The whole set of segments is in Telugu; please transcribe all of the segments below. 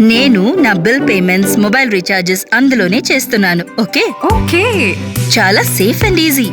నేను నా బిల్ పేమెంట్స్ మొబైల్ రీఛార్జెస్ అందులోనే చేస్తున్నాను ఓకే? ఓకే. చాలా సేఫ్ అండ్ ఈజీ.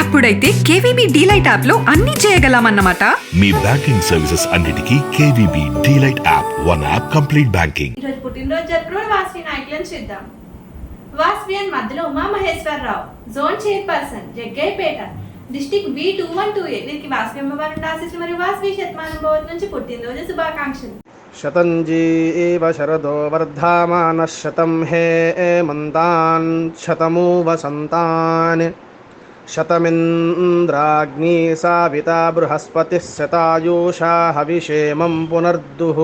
అప్పుడైతే కేవీబీ డీలైట్ యాప్లో అన్ని చేయగలమన్నమాట. మీ బ్యాంకింగ్ సర్వీసెస్ అన్నిటికీ KVB DLite app one app complete banking. ఈ రోజు పుట్టినరోజు జరుపుకున్న వాసవి నాయకులను చూద్దాం. వాసవియన్ మధ్యలో Uma Maheswararao zone chairperson Jaggayyapeta district B two one two A. వీరికి వాసవి అమ్మవారి ఆశీస్సులు మరియు వాసవి శతమానుభవం నుంచి పుట్టినరోజు శుభాకాంక్షలు. शतञ्जी एव शरदो वर्धामानः शतं हे एमन्तान् शतमु वसन्तान् शतमिन्द्राग्नी साविता बृहस्पतिः शतायुषा हविषेमं पुनर्दुः।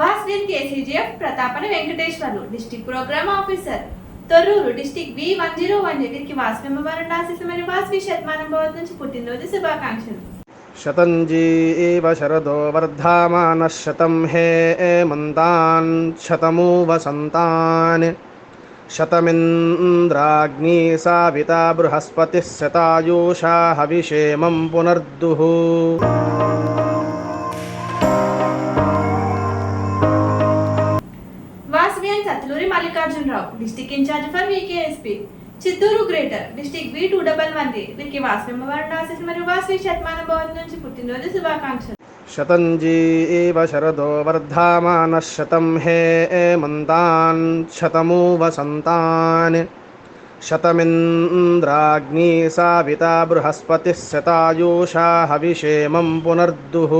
वासविन KCGF Prathapan Venkateswaru district program officer. Thorrur district V one zero one ఎయిట్కి వాసుమెమ్మవారు రాసేసమని వాస్వి శతమానం భవత్ నుంచి పుట్టినరోజు శుభాకాంక్షలు. శతంజీ శరదో వర్ధమాన శతం హే మంతాన్ శతమూ వసంతాన్ శతమింద్రాగ్ని సావిత బృహస్పతి శతాయూషా హవిషేమం పునర్దుః Satluri Mallikarjunarao district incharge for VKSP. Chittoor greater district B two double one వీరికి వాసవిమ్మవారి ఆశీస్ మరియు వాసవి శతమాన భవన్ నుంచి పుట్టినరోజు శుభాకాంక్షలు. శతంజీ శరదో వర్ధమాన శతం హే మంతాన్ శతమూ వసంతాన్ శతమింద్రాగ్ని సావిత బృహస్పతి శతాయూషా హవిషేమం పునర్దుః.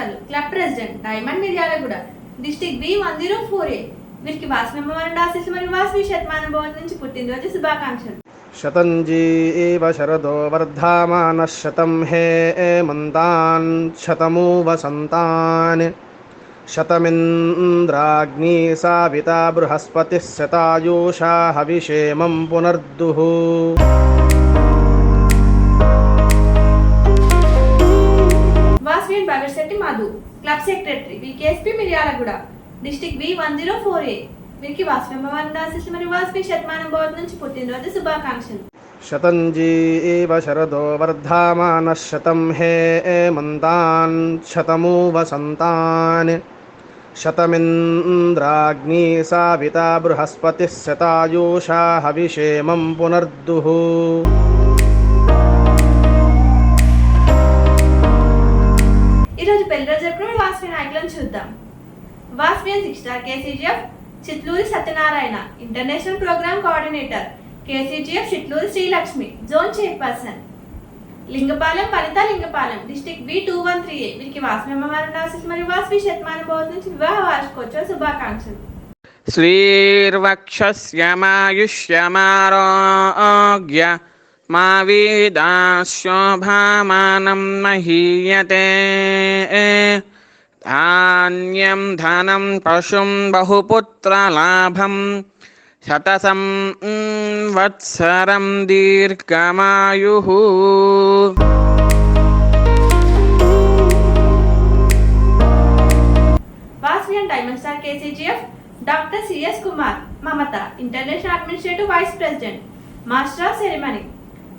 సంవత్సరాలు club president diamond Miryalaguda district B one zero four A. వీరికి వాసనమ్మవారి ఆశీస్సు మరియు వాసవి శతమానుభవం నుంచి పుట్టినరోజు శుభాకాంక్షలు. శతంజీ శరదో వర్ధమాన శతం హే మంతాన్ శతమూ వసంతాన్ శతమింద్రాగ్ని సావిత బృహస్పతి శతాయూషా హవిషేమం పునర్దుః. Lieutenant Bagarsetti Madhu, Club Secretary, VKSP Miryalagooda, District B104A. వీరికి వాస్వమవాసి శతమానం భవత్ నుంచి పుట్టినరోజు శుభాకాంక్షలు శతం జీవ శరదో వర్ధమాన శతం హే మంతాన్ శతమూ వసంతాన్ శతమింద్రాగ్ని సావిత బృహస్పతి శతాయూషా హవిషేమం పునర్దుః ఈ రోజు వాస్వి నాయకులను చూద్దాం. Vasavian six star KCGF Chitluri Satyanarayana international program coordinator KCGF Chitluri Srilakshmi zone chairperson. Lingapalem Vanitha Lingapalem district B two one three A వీరికి వాసవి అమ్మవారి ఆశీస్సులు మరియు వాసవి శతమానుభవం నుంచి వివాహ వార్షికోత్సవ శుభాకాంక్షలు. మా వేదాశోభామానం మహీయతే ధాన్యం ధనం పశుం బహుపుత్రలాభం శతసం వత్సరం దీర్ఘమాయు doctor CS Kumar Mamata international administrative vice president master of ceremony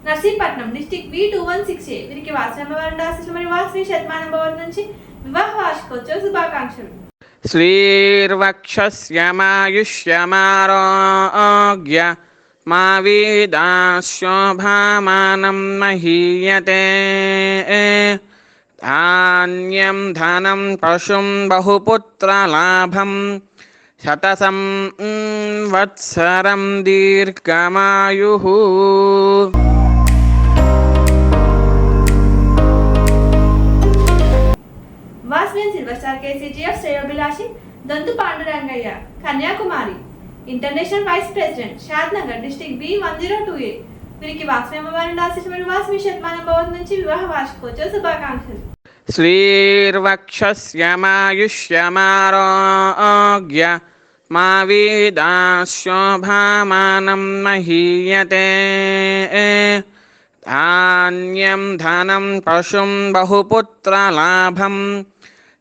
Narsipatnam district B two one six A వీరికి వాసవి అమ్మవారి ఆశీస్సులు మరియు వాసవి శతమానం భవన్ నుంచి వివాహ వార్షికోత్సవ శుభాకాంక్షలు श्रीर्वक्षस्यमायुष्यमारोग्य मा वेदाशोभामानं महीयते धान्यं धनं पशुं बहुपुत्रलाभं शतसं वत्सरं दीर्घमायुः Vasavian silver star KCGF Sreyobhilashi Donthu Pandurangaiah Kanyakumari international vice president Shadnagar district B one zero two A వీరికి వాసవి అమ్మవారి ఆశిస్ మరియు వాసవి శతమానం భవన్ నుంచి వివాహ వార్షికోత్సవ శుభాకాంక్షలు श्रीर्वक्षस्यमायुष्यमारोग्य मा वेदाशोभामानं महीयते धान्यं धनं पशुं बहुपुत्रलाभं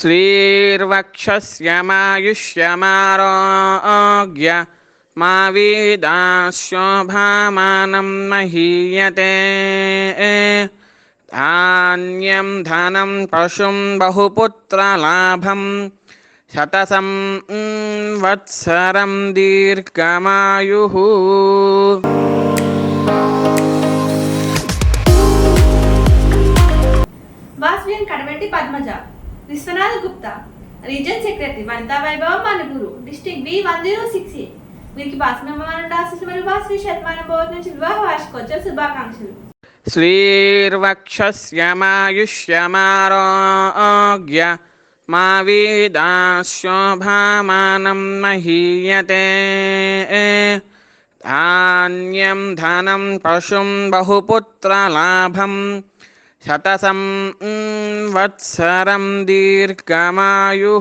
श्रीर्वक्षस्यमायुष्यमारोग्य मा वेदाशोभामानं महीयते धान्यं धनं पशुं बहुपुत्रलाभं शतसं वत्सरं दीर्घमायुः వాస్వియన్ కడవెంటి Padmaja Viswanath Gupta region secretary Vanitha Vaibhavam Manipur district B one zero six A వీరికి వాసవి అమ్మవారిని ఆశిస్తూ మరియు వాసవి శతమానం భవన్ నుంచి వివాహ వార్షికోత్సవ శుభాకాంక్షలు श्रीर्वक्षस्यमायुष्यमारोग्य मा वेदाशोभामानं महीयते धान्यं धनं पशुं बहुपुत्रलाभं శతసం వత్సరం దీర్ఘమాయు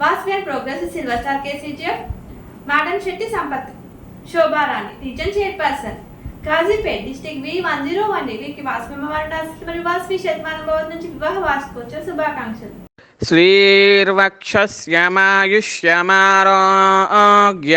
Vasavian progress madam Shetty Sampath Shobharani region chairperson Kazipet district V one zero one వీరికి వాస్వి మరియు వాస్వి శతమానం భవన్ నుంచి వివాహ వార్షికోత్సవ శుభాకాంక్షలు శ్రీర్వక్షస్యమాయుష్యమారోగ్య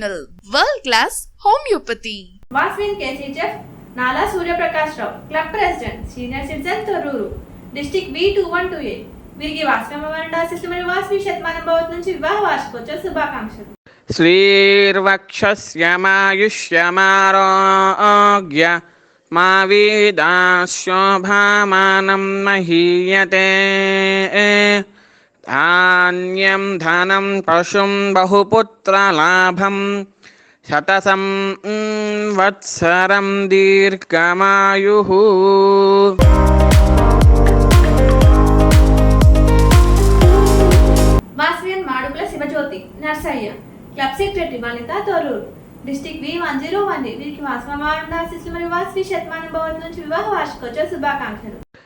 Professional world class homeopathy Vasavian Nala Suryaprakash Rao club president senior citizen Thorrur B two one two వీరికి వాస్వి శతమానం భవత్ నుంచి వివాహ వార్షికోత్సవ శుభాకాంక్షలు. శ్రీర్వక్షస్యమాయుష్యమారోగ్య మా వీదాశోభామానం మహీయతే. ధాన్యం ధనం పశుం బహుపుత్రలాభం శతసం వత్సరం దీర్ఘమాయు Vasavian Sivajyothi Narsaiah club secretary Vanitha Thorrur district V one zero one వీరికి వాస్వామానంద ఆశీస్సులు మరియు వాస్వి శతమానుభవం నుంచి వివాహ వార్షికోత్సవ శుభాకాంక్షలు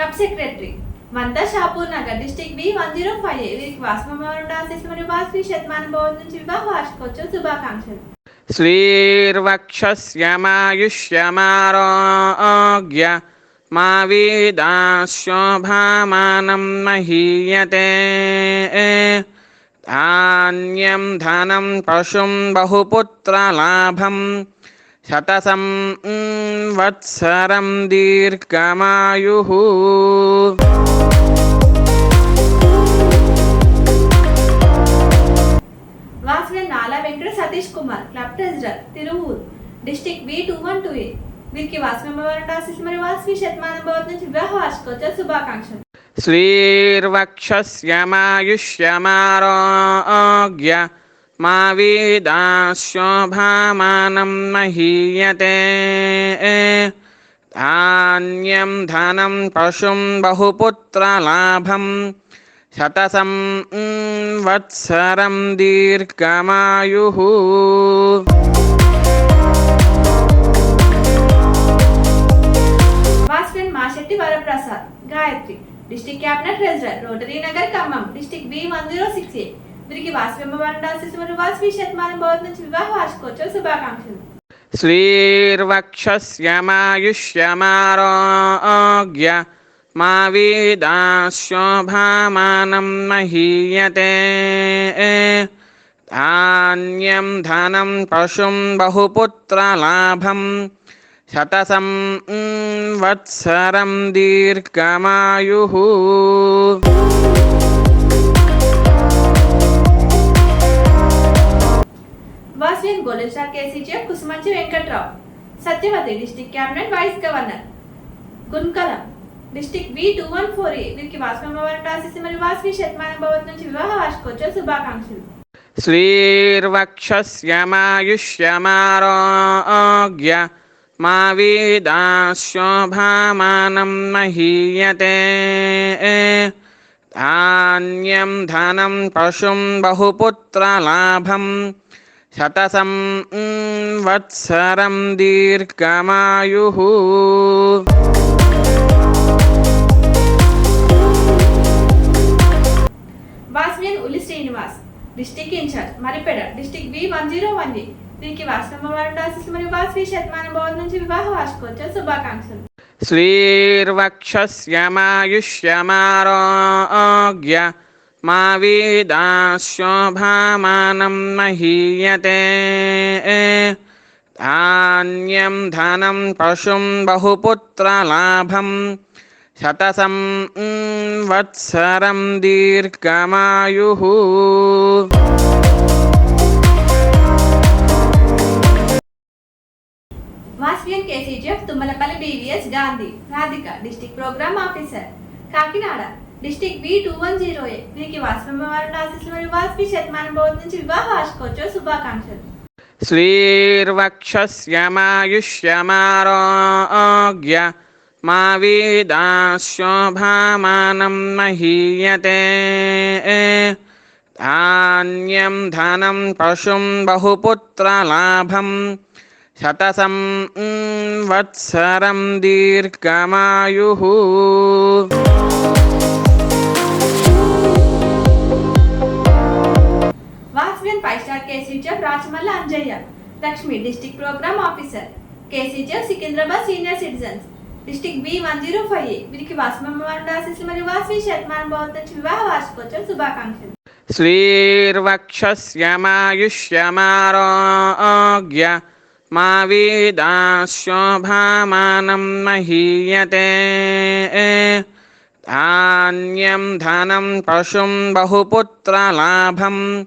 club secretary వంతా Shapur Nagar district B one zero five వీరికి వాసమవారుడు మరియు వాసు శతమాన భవన్ నుంచి వివాహ వార్షికోత్సవ శుభాకాంక్షలు శ్రీర్వక్షస్యమాయుష్యమారోగ్య మా వీదాశోభామానం మహీయతే ధాన్యం ధనం పశుం బహుపుత్రలాభం శతసం వత్సరం దీర్ఘమాయు Vasavian Nala Venkata Satish Kumar club treasurer Tiruvuru district B two one two eight వీరికి వాస్వి అమ్మవారి ఆశీస్సు మరియు వాస్వి శతమానం భవత్ నుంచి వివాహ వార్షికోత్సవ శుభాకాంక్షలు. శ్రీర్వక్షస్యమాయుష్యమారోగ్య మా వీదాశోభామానం మహీయతే ధాన్యం ధనం పశుం బహుపుత్రలాభం శతసం వత్సరం దీర్ఘమాయు Vasavian Mashetty Varaprasad Gayatri district cabinet treasurer Rotary Nagar Khammam district B one zero six eight వీరికి వాస్వి అమ్మవారి ఆశీస్సు మరియు వాస్వి శతమానం భవత్ నుంచి వివాహ వార్షికోత్సవ శుభాకాంక్షలు శ్రీర్వక్షస్యమాయుష్యమారోగ్య మా వీదాశోభామానం మహీయతే ధాన్యం ధనం పశుం బహుపుత్రలాభం శతసం మ్, వత్సరం దీర్ఘమాయు Vasavian golden star KCGF Kusumanchi Venkatrao Satyavathi district cabinet vice governor Gunkalam district B two one four A వీరికి వాస్వి అమ్మవారి ఆశీస్సు మరియు వాస్వి శతమానం భవత్ నుంచి వివాహ వార్షికోత్సవ శుభాకాంక్షలు శ్రీర్వక్షస్యమాయుష్యమారోగ్య మా వీదాశోభామానం మహీయతే ధాన్యం ధనం పశుం బహుపుత్రలాభం శతసం వత్సరం దీర్ఘమాయు Vasavian Uli Srinivas district incharge Maripeda district B one zero one ఆశీస్సు మరియు వాస్వి శతమానం భవత్ నుంచి వివాహ వార్షికోత్సవ శుభాకాంక్షలు। శ్రీర్వక్షస్యమాయుష్యమారోగ్య మా వీదాశోభామానం మహీయతే ధాన్యం ధనం పశుం బహుపుత్రలాభం శతసం వత్సరం దీర్ఘమాయు Vasavian KCGF Tummalapalli BVS Gandhi Radhika district program officer Kakinada. District B two one zero A వీరికి వాస్వి అమ్మవారి ఆశీస్సు మరియు వాస్వి శతమానం భవత్ నుంచి వివాహ వార్షికోత్సవ శుభాకాంక్షలు శ్రీర్వక్షస్యమాయుష్యమారోగ్య మా వీదాశోభామానం మహీయతే ధాన్యం ధనం పశుం బహుపుత్రలాభం శతసం మ్, వత్సరం దీర్ఘమాయు Vasavian five star KCGF Rachamalla Anjaiah Lakshmi district program officer KCGF Secunderabad senior citizens district B one zero five A వీరికి వాస్వి అమ్మవారి ఆశీస్సు మరియు వాస్వి శతమానం భవత్ నుంచి వివాహ వార్షికోత్సవ శుభాకాంక్షలు శ్రీర్వక్షస్యమాయుష్యమారోగ్య మా వీదాశోభామానం మహీయతే ధాన్యం ధనం పశుం బహుపుత్రలాభం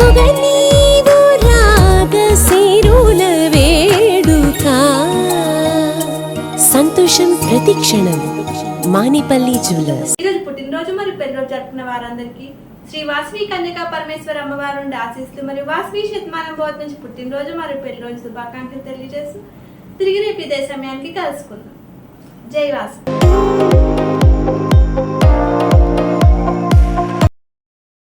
శుభప్రదముగా నీవు రాగశిరుల వేడుక. సంతోషం ప్రతిక్షణం మానిపల్లి జ్యువెలర్స్. ఈరోజు పుట్టినరోజు మరియు పెళ్ళిరోజు జరుపుకున్న వారందరికీ శ్రీ వాస్వి కన్యకా పరమేశ్వర అమ్మవారు నుండి ఆశీస్సులు మరియు వాస్వి శతమానం భవత్ నుంచి పుట్టినరోజు మరియు పెళ్ళిరోజు శుభాకాంక్షలు తెలియజేస్తూ తిరిగి రేపు ఇదే సమయానికి కలుసుకుందాం. జై వాసవి